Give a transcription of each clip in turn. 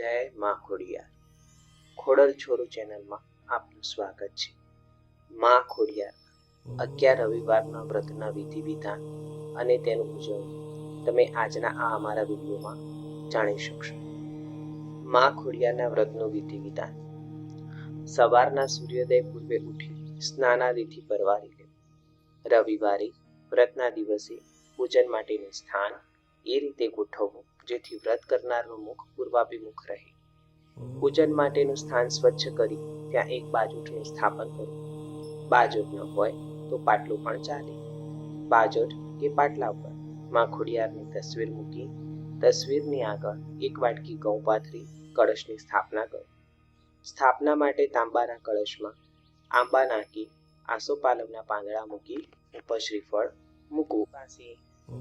જય માં ખોડિયાર. ખોડલ છોરો ચેનલમાં આપનું સ્વાગત છે. માં ખોડિયાર, અગિયાર રવિવારના વ્રતના વિધિ વિધાન અને તેનું ઉજવણી તમે આજના આ અમારા વિડીયોમાં જાણી શકશો. માં ખોડિયારના વ્રતનું વિધિ વિધાન. સવારના સૂર્યોદય પૂર્વે ઉઠી સ્નાનાદિથી પરવારી લે રવિવારે વ્રતના દિવસે પૂજન માટેનું સ્થાન એ રીતે ગોઠવવું જેથી વ્રત કરનારનું મુખ પૂર્વાભિમુખ રહે. પૂજન માટેનું સ્થાન સ્વચ્છ કરી ત્યાં એક બાજોટનું સ્થાપન કરો. બાજોટ ન હોય તો પાટલું પણ ચાલે. બાજોટ કે પાટલા પરમાં ખોડિયારની તસવીર મૂકી તસવીરની આગળ એક વાટકી ઘઉં પાથરી કળશની સ્થાપના કરો. સ્થાપના માટે તાંબાના કળશમાં આંબા નાખી આસોપાલવના પાંદડા મૂકી ઉપર શ્રીફળ મૂકવું. પાસે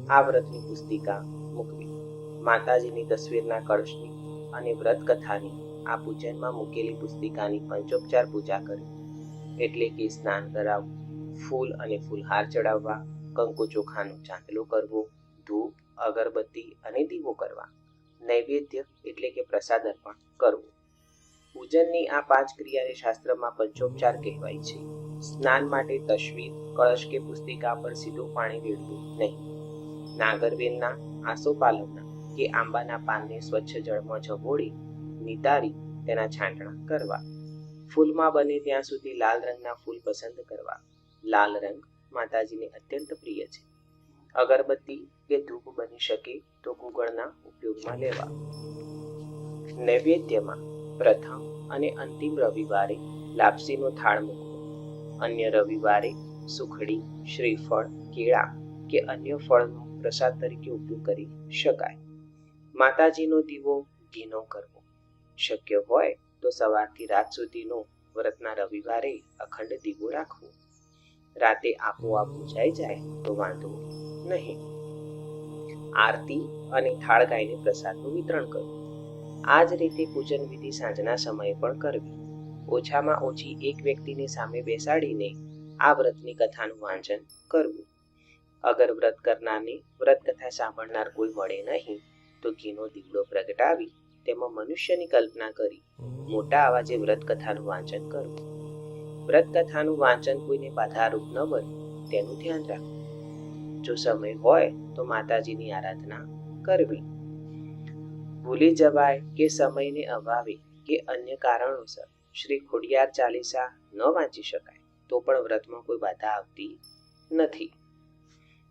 આ વ્રતની પુસ્તિકા મૂકવી. માતાજીની તસવીરના કળશની અને વ્રત કથાની આ પૂજનમાં મૂકેલી પુસ્તિકાની પંચોપચાર પૂજા કરવી એટલે કે સ્નાન કરાવવું ફૂલ અને ફૂલહાર ચડાવવા કંકુ ચોખાનું ચાંદલો કરવો, ધૂપ, અગરબત્તી અને દીવો કરવા, નૈવેદ્ય એટલે કે પ્રસાદ અર્પણ કરવું. પૂજનની આ પાંચ ક્રિયાને શાસ્ત્રમાં પંચોપચાર કહેવાય છે. સ્નાન માટે તસવીર, કળશ કે પુસ્તિકા પર સીધું પાણી રેડવું નહીં. નાગરવેલના આસોપાલવના કે આંબાના પાનને સ્વચ્છ જળમાં ઝબોળી નિતારી, તેના છાંટણા કરવા. ફૂલમાં બને ત્યાં સુધી લાલ રંગના ફૂલ પસંદ કરવા. લાલ રંગ માતાજીને અત્યંત પ્રિય છે. અગરબત્તી કે ધૂપ બની શકે તો ગુગળના ઉપયોગમાં લેવા. નૈવેદ્યમાં પ્રથમ અને અંતિમ રવિવારે લાપસીનો થાળ મૂકવો. અન્ય રવિવારે સુખડી, શ્રીફળ, કેળા કે અન્ય ફળનો પ્રસાદ તરીકે ઉપયોગ કરી શકાય. માતાજીનો દીવો ઘીનો કરવો. શક્ય હોય તો સવારથી રાત સુધીનો વ્રતના રવિવારે અખંડ દીવો રાખવો. રાતે આપોઆપ બુજાઈ જાય તો વાંધો નહીં. આરતી અને થાળ ગાઈને પ્રસાદનું વિતરણ કરવું આ જ રીતે પૂજન વિધિ સાંજના સમયે પણ કરવી. ઓછામાં ઓછી એક વ્યક્તિને સામે બેસાડીને આ વ્રતની કથાનું વાંચન કરવું. અગર વ્રત કરનારને વ્રત કથા સાંભળનાર કોઈ મળે નહીં તો ઘીનો દીવડો પ્રગટાવી તેમાં મનુષ્યની કલ્પના કરી. મોટા અવાજે વ્રત કથાનું વાંચન કરવું વ્રત કથાનું વાંચન કોઈને બાધારૂપ ન બને તેનું ધ્યાન રાખવું જો સમય હોય તો માતાજીની આરાધના કરવી. ભૂલી જવાય કે સમયને અભાવે કે અન્ય કારણોસર શ્રી ખોડિયાર ચાલીસા ન વાંચી શકાય તો પણ વ્રતમાં કોઈ બાધા આવતી નથી.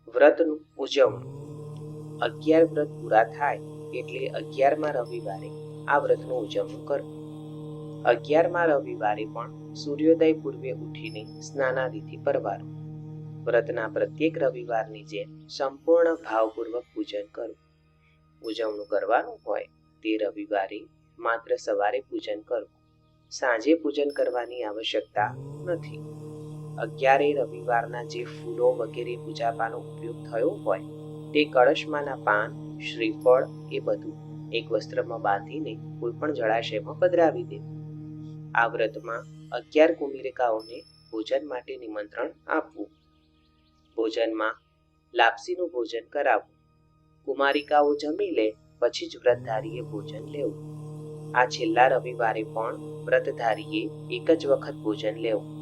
વ્રતનું ઉજવણું. અગિયાર વ્રત પૂરા થાય એટલે અગિયારમાં રવિવારે આ વ્રતનું ઉજવણું કરવું અગિયારમાં રવિવારે પણ સૂર્યોદય પૂર્વે ઉઠીને સ્નાનાદિથી પરવારું. વ્રતના પ્રત્યેક રવિવારની જેમ સંપૂર્ણ ભાવપૂર્વક પૂજન કરવું ઉજવણું કરવાનું હોય તે રવિવારે માત્ર સવારે પૂજન કરવું સાંજે પૂજન કરવાની આવશ્યકતા નથી. અગિયારે રવિવારના જે ફૂલો વગેરે પૂજાપાનો ઉપયોગ થયો હોય તે કળશમાંના પાન, શ્રીફળ એ બધું એક વસ્ત્રમાં બાંધીને કોઈ પણ જળાશયમાં પધરાવી દે. આ વ્રતમાં અગિયાર કુમારિકાઓને ભોજન માટે નિમંત્રણ આપવું. ભોજનમાં લાપસીનું ભોજન કરાવવું. કુમારિકાઓ જમી લે, પછી જ વ્રતધારીએ ભોજન લેવું. આ છેલ્લા રવિવારે પણ વ્રતધારીએ એક જ વખત ભોજન લેવું.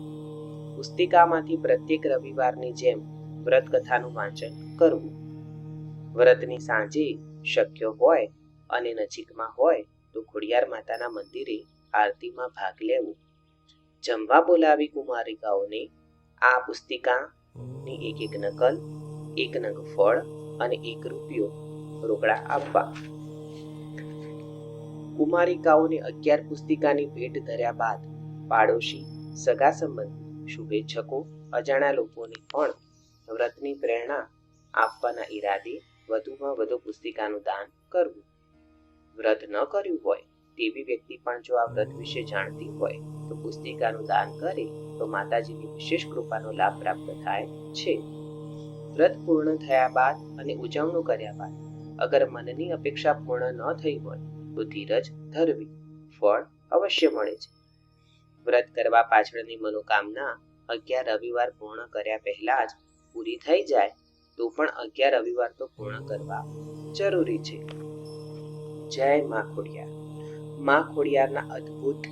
પુસ્તિકામાંથી પ્રત્યેક રવિવારની જેમ વ્રત કથાનું વાંચન કરવું. વ્રતની સાંજે શક્ય હોય અને નજીકમાં હોય તો ખોડિયાર માતાના મંદિરે આરતીમાં ભાગ લેવો. જમવા બોલાવી કુમારિકાઓને આ પુસ્તિકાની એક એક નકલ એક નંગ ફળ અને એક રૂપિયો રોકડા આપવા. કુમારિકાઓને અગિયાર પુસ્તિકાની ભેટ ધર્યા બાદ પાડોશી સગા સંબંધી શુભેચ્છકો અજાણ્યા લોકોને પણ વ્રતની પ્રેરણા આપવાના ઈરાદે વધુમાં વધુ પુસ્તિકાનું દાન કરવું. વ્રત ન કર્યું હોય, તેવી વ્યક્તિ પણ જો આ વ્રત વિશે જાણતી હોય, તો પુસ્તિકાનું દાન કરે, તો માતાજીની વિશેષ કૃપાનો લાભ પ્રાપ્ત થાય છે. વ્રત પૂર્ણ થયા બાદ અને ઉજવણું કર્યા બાદ, અગર મનની અપેક્ષા પૂર્ણ ન થઈ હોય, તો ધીરજ ધરવી, ફળ અવશ્ય મળે છે. વ્રત કરવા પાછળની મનોકામના અગિયાર રવિવાર પૂર્ણ કર્યા પહેલા જ પૂરી થઈ જાય તો પણ અગિયાર રવિવાર તો પૂર્ણ કરવા જરૂરી છે. જય મા ખોડિયાર. માં ખોડિયારના અદ્ભુત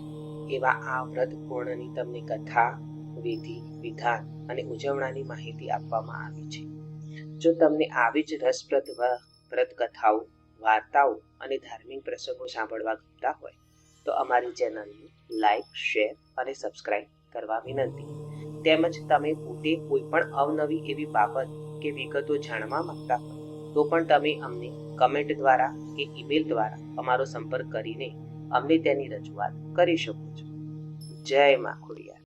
એવા આ વ્રત પૂર્ણની તમને કથા, વિધિ, વિધાન અને ઉજવણાની માહિતી આપવામાં આવી છે. જો તમને આવી જ રસપ્રદ વ્રત કથાઓ, વાર્તાઓ અને ધાર્મિક પ્રસંગો સાંભળવા ગમતા હોય, તો અમારી ચેનલને લાઈક, શેર અને સબસ્ક્રાઇબ કરવા વિનંતી. તેમજ તમે પોતે કોઈ પણ અવનવી એવી બાબત કે વિગતો જાણવા માંગતા હોય, તો પણ તમે અમને કમેન્ટ દ્વારા કે ઈમેલ દ્વારા અમારો સંપર્ક કરીને અમને તેની રજૂઆત કરી શકો છો. જય મા ખોડિયાર.